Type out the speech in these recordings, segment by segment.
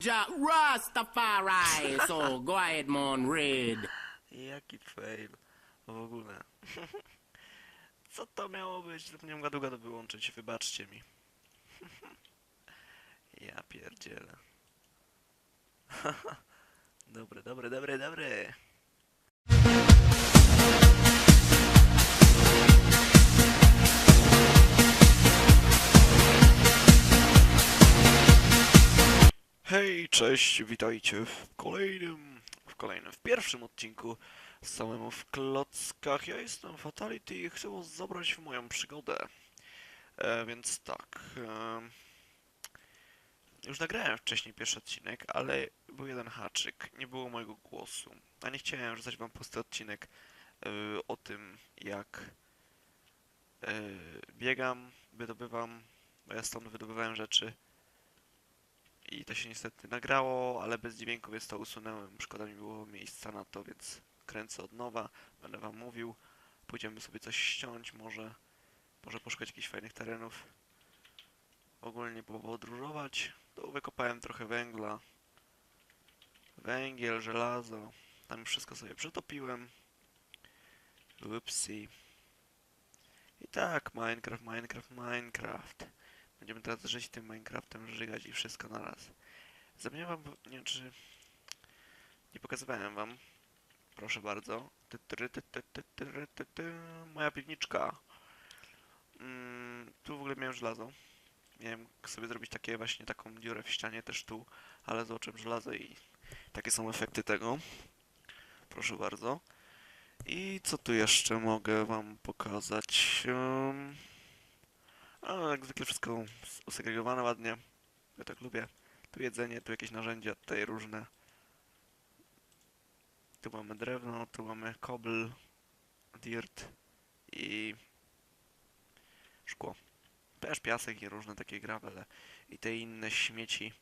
Ja Rastafari. So go ahead, man, read. Jaki fail. W ogóle. Co to miało być? Zapomniałem gadu gadu wyłączyć, wybaczcie mi. Ja pierdzielę. Dobre, dobre, dobre, dobre. Cześć, witajcie w kolejnym, w kolejnym, w pierwszym odcinku samemu w klockach. Ja jestem Fatality i chcę was zabrać w moją przygodę. E, więc tak, e, już nagrałem wcześniej pierwszy odcinek, ale był jeden haczyk, nie było mojego głosu. A nie chciałem rzucać wam pusty odcinek e, o tym, jak e, biegam, wydobywam, bo ja stąd wydobywałem rzeczy. I to się niestety nagrało, ale bez dźwięku, więc to usunąłem. Szkoda mi było miejsca na to, więc kręcę od nowa. Będę wam mówił. Pójdziemy sobie coś ściąć, może, może poszukać jakichś fajnych terenów. Ogólnie podróżować. To wykopałem trochę węgla. Węgiel, żelazo. Tam wszystko sobie przetopiłem. Upsi. I tak, Minecraft, Minecraft, Minecraft. Będziemy teraz żyć tym Minecraftem, żygać i wszystko na raz. Zapomniałem wam, nie czy... Nie pokazywałem wam. Proszę bardzo. Ty, ty, ty, ty. Moja piwniczka. Mm, tu w ogóle miałem żelazo. Miałem sobie zrobić takie właśnie taką dziurę w ścianie też tu, ale zobaczyłem żelazo i takie są efekty tego. Proszę bardzo. I co tu jeszcze mogę wam pokazać? Um, a, jak zwykle wszystko usegregowane ładnie. Ja tak lubię. Tu jedzenie, tu jakieś narzędzia, tutaj różne. Tu mamy drewno, tu mamy kobl, dirt i szkło. Też piasek i różne takie gravele i te inne śmieci.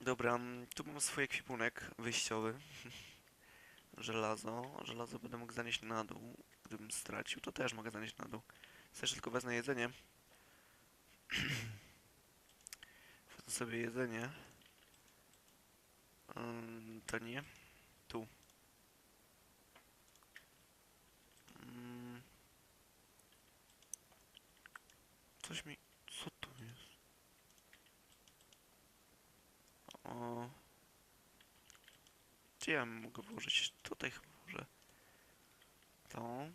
Dobra, tu mam swój ekwipunek wyjściowy. Żelazo. Żelazo będę mógł zanieść na dół. Gdybym stracił, to też mogę zanieść na dół. Chcesz tylko wezmę jedzenie. Wezmę sobie jedzenie. Ym, to nie. Tu. Ym. Coś mi... Co to jest? O... Gdzie ja mogę włożyć? Tutaj chyba włożę. To...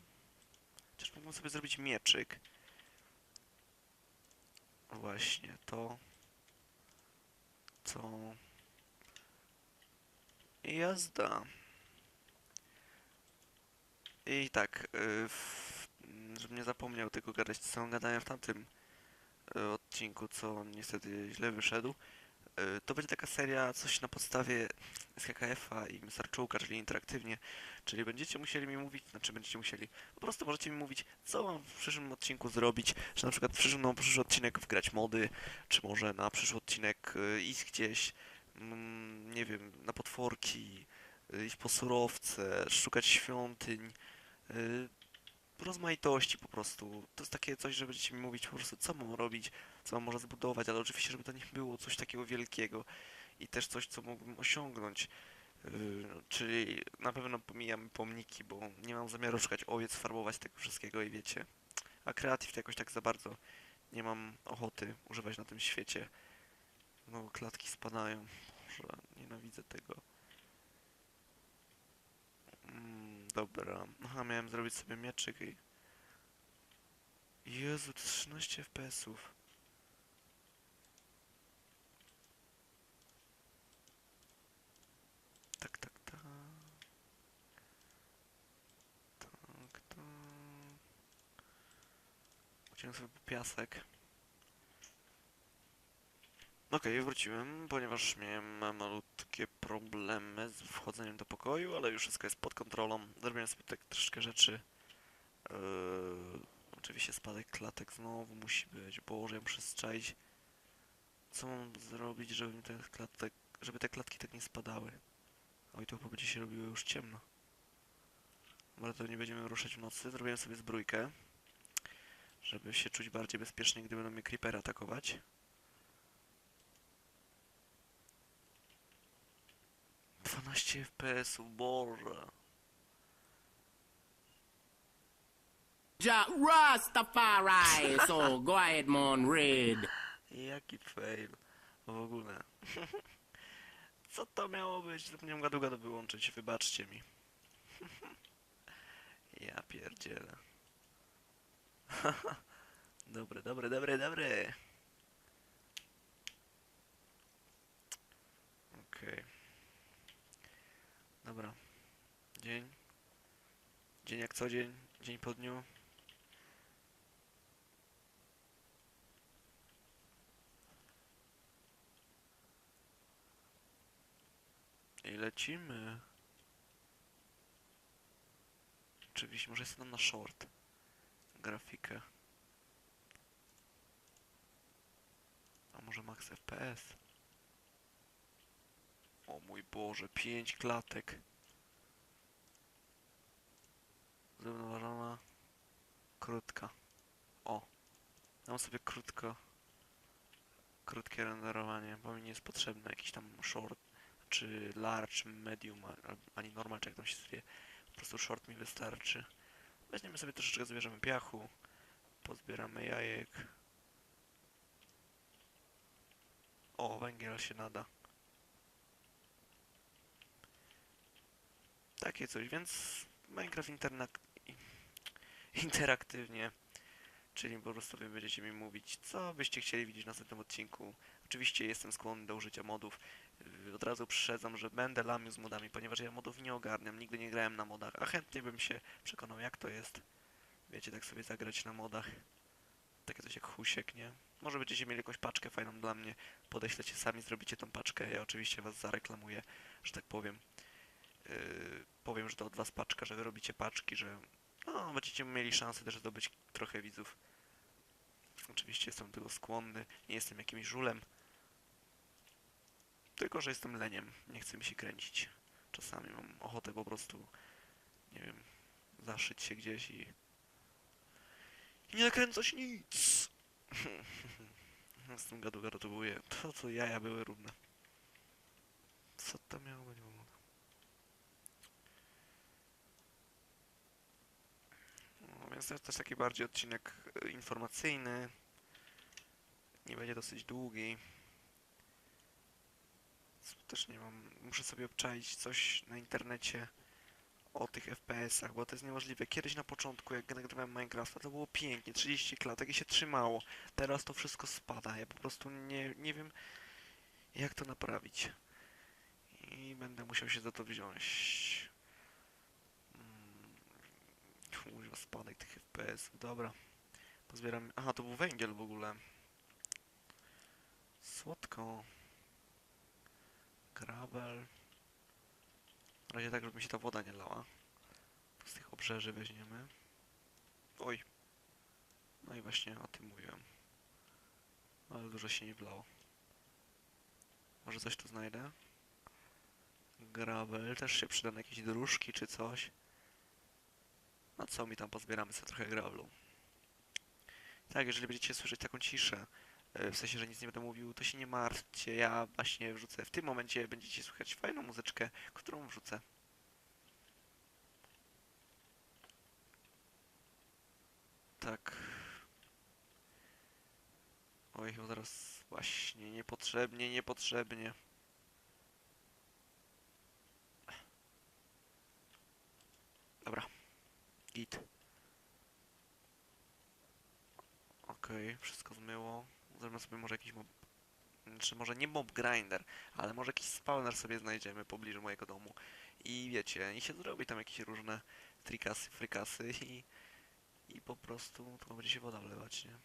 Chociaż mógłbym sobie zrobić mieczyk. Właśnie, to... To... I jazda. I tak, y, w, żebym nie zapomniał tego gadać, co gadałem w tamtym y, odcinku, co niestety źle wyszedł. Y, To będzie taka seria, coś na podstawie SKKF-a i Mysarczułka, czyli interaktywnie. Czyli będziecie musieli mi mówić, znaczy będziecie musieli, po prostu możecie mi mówić, co mam w przyszłym odcinku zrobić, że na przykład w przyszłym, na przyszły odcinek wgrać mody, czy może na przyszły odcinek y, iść gdzieś, mm, nie wiem, na potworki, y, iść po surowce, szukać świątyń, rozmaitości po prostu. To jest takie coś, że będziecie mi mówić po prostu, co mam robić, co mam może zbudować, ale oczywiście, żeby to nie było coś takiego wielkiego i też coś, co mógłbym osiągnąć. Yy, czyli na pewno pomijam pomniki, bo nie mam zamiaru szukać owiec, farbować tego wszystkiego i wiecie. A kreatyw to jakoś tak za bardzo nie mam ochoty używać na tym świecie. No, klatki spadają. Boże, nienawidzę tego. Mm, dobra. Aha, miałem zrobić sobie mieczyk i... Jezu, 13 FPS-ów. Tak, tak, tak. Tak, tak. Chciałem sobie piasek. Okej, wróciłem, ponieważ miałem malutkie problemy z wchodzeniem do pokoju, ale już wszystko jest pod kontrolą. Zrobiłem sobie tak troszkę rzeczy. Yy, oczywiście spadek klatek znowu musi być. Boże, ja muszę. Co mam zrobić, żeby mi te klatek, żeby te klatki tak nie spadały? Oj, to chyba będzie się robiło już ciemno. Ale to nie będziemy ruszać w nocy. Zrobiłem sobie zbrójkę, żeby się czuć bardziej bezpiecznie, gdy będą mnie creepery atakować. 12 FPS-ów, boże. Ja Rastafari. So go ahead, man, read. Jaki fail. W ogóle. Co to miało być? Zapomniałem gadu gadu wyłączyć, wybaczcie mi. Ja pierdzielę. Dobre, dobre, dobre, dobre. Okej. Dobra. Dzień. Dzień jak co dzień. Dzień po dniu. I lecimy. Oczywiście, może jest na short. Grafikę. A może max FPS? O mój Boże, 5 klatek. Zrównoważona. Krótka. O. Dam sobie krótko. Krótkie renderowanie, bo mi nie jest potrzebne jakiś tam short czy large, medium, ani normal, czy jak tam się zwie. Po prostu short mi wystarczy. Weźmiemy sobie troszeczkę, zbierzemy piachu, pozbieramy jajek. O, węgiel się nada. Takie coś, więc Minecraft interaktywnie, czyli po prostu wy będziecie mi mówić, co byście chcieli widzieć w następnym odcinku. Oczywiście jestem skłonny do użycia modów, Yy, Od razu przyszedzam, że będę lamił z modami, ponieważ ja modów nie ogarniam, nigdy nie grałem na modach, a chętnie bym się przekonał jak to jest. Wiecie, tak sobie zagrać na modach. Takie coś jak husiek, nie? Może będziecie mieli jakąś paczkę fajną dla mnie, podeślecie sami, zrobicie tą paczkę, ja oczywiście was zareklamuję, że tak powiem. Yy, powiem, że to od was paczka, że wy robicie paczki, że no, będziecie mieli szansę też zdobyć trochę widzów. Oczywiście jestem tego skłonny, nie jestem jakimś żulem. Tylko, że jestem leniem. Nie chcę mi się kręcić. Czasami mam ochotę po prostu, nie wiem, zaszyć się gdzieś i... i nie nakręcać nic! Z tym gadu gadu to to jaja były równe. Co to miało być w ogóle? No, więc to jest też taki bardziej odcinek e, informacyjny. Nie będzie dosyć długi. Też nie mam. Muszę sobie obczaić coś na internecie o tych FPS-ach, bo to jest niemożliwe. Kiedyś na początku, jak nagrywałem Minecrafta, to było pięknie, 30 klatek i się trzymało. Teraz to wszystko spada. Ja po prostu nie, nie wiem, jak to naprawić. I będę musiał się za to wziąć. Mm, Kurwa, spadek tych FPS. Dobra. Pozbieram. Aha, to był węgiel w ogóle. Słodko. Gravel. Na razie tak, żeby mi się ta woda nie lała. Z tych obrzeży weźmiemy. Oj. No i właśnie o tym mówiłem. Ale dużo się nie wlało. Może coś tu znajdę? Gravel. Też się przyda na jakieś dróżki czy coś. No co mi tam pozbieramy sobie trochę gravelu. Tak, jeżeli będziecie słyszeć taką ciszę, e, w sensie, że nic nie będę mówił, to się nie martwcie. Ja właśnie wrzucę. W tym momencie będziecie słychać fajną muzyczkę, którą wrzucę. Tak. Oj, zaraz właśnie niepotrzebnie, niepotrzebnie. Dobra. Git. Okej, wszystko zmyło. Zrobimy sobie może jakiś mob... Czy może nie mob grinder, ale może jakiś spawner sobie znajdziemy pobliżu mojego domu. I wiecie, i się zrobi tam jakieś różne trikasy, frykasy i... I po prostu to będzie się woda wlewać, nie?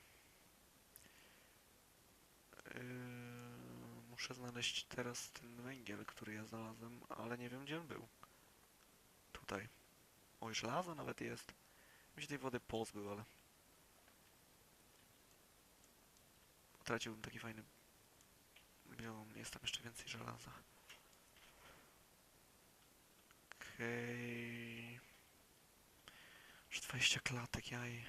Yy, muszę znaleźć teraz ten węgiel, który ja znalazłem, ale nie wiem gdzie on był. Tutaj. Oj, żelazo nawet jest. Mi się tej wody pozbył, ale... Utraciłbym taki fajny biom. Jest tam jeszcze więcej żelaza. Okej... Już 20 klatek jaj.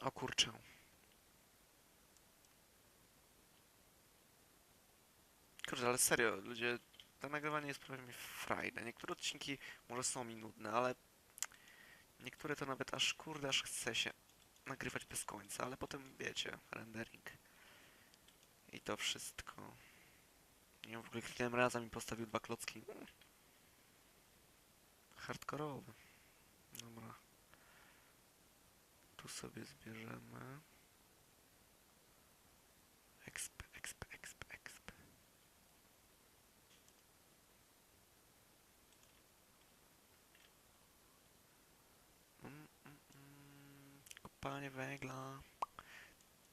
O kurczę. Kurde, ale serio, ludzie, to nagrywanie jest prawie mi frajne. Niektóre odcinki może są mi nudne, ale niektóre to nawet aż, kurde, aż chce się nagrywać bez końca, ale potem, wiecie, rendering. I to wszystko. Nie wiem, w ogóle kliknąłem razem i postawił dwa klocki. Mm. Hardkorowy. Dobra. Tu sobie zbierzemy. Kopanie węgla.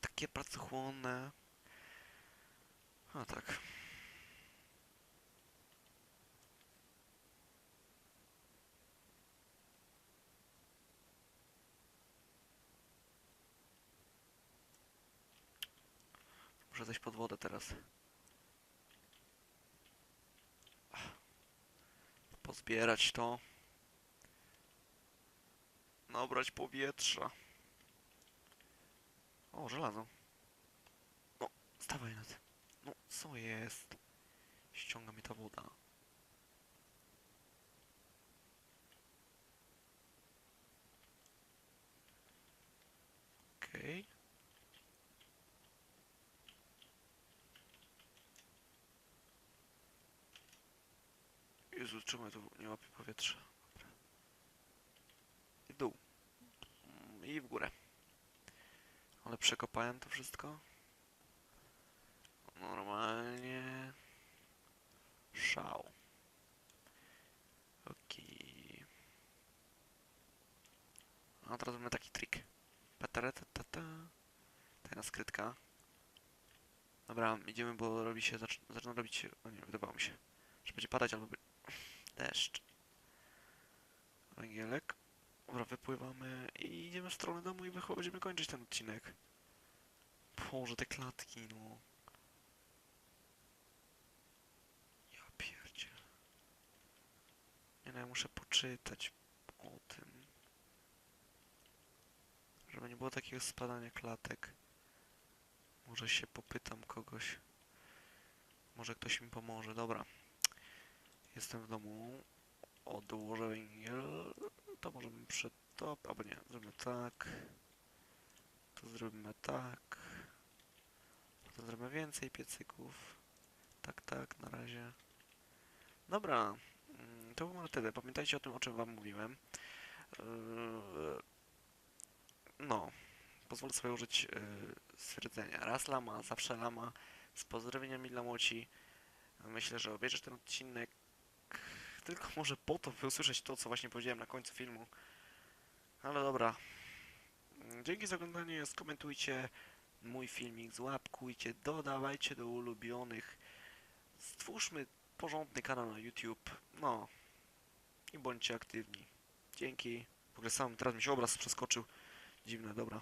Takie pracochłonne. A tak. Muszę zejść pod wodę teraz. Pozbierać to. Nabrać powietrza. O, żelazo. No, stawaj na tym. No, co jest? Ściąga mi ta woda. Okej. Jezu, czemu ja tu nie łapię powietrza? I w dół. Mm, I w górę. Ale przekopałem to wszystko. Normalnie. Szał. Okej. A teraz mamy taki trik. Pataratata. Tajna skrytka. Dobra, idziemy, bo robi się, zaczyna, zaczyna robić się, no nie, wydawało mi się, że będzie padać albo deszcz. Węgielek. Dobra, wypływamy i idziemy w stronę domu i chyba będziemy kończyć ten odcinek. Boże, te klatki, no. Ja pierdzie. Nie no, ja muszę poczytać o tym. Żeby nie było takiego spadania klatek. Może się popytam kogoś. Może ktoś mi pomoże. Dobra. Jestem w domu. Odłożę węgiel. To możemy to. Albo nie. Zrobimy tak. To zrobimy tak. Potem zrobimy więcej piecyków. Tak, tak, na razie. Dobra. mm, To było na tyle. Pamiętajcie o tym, o czym wam mówiłem. Yy, No. Pozwolę sobie użyć yy, stwierdzenia. Raz lama, zawsze lama. Z pozdrowieniami dla Moci. Myślę, że obejrzysz ten odcinek tylko może po to, by usłyszeć to, co właśnie powiedziałem na końcu filmu. Ale dobra. Dzięki za oglądanie, skomentujcie mój filmik, złapkujcie, dodawajcie do ulubionych. Stwórzmy porządny kanał na YouTube. No. I bądźcie aktywni. Dzięki. W ogóle sam teraz mi się obraz przeskoczył. Dziwne, dobra.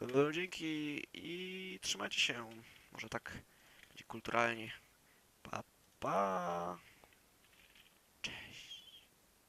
E, Dzięki i trzymajcie się. Może tak kulturalnie. Pa, pa.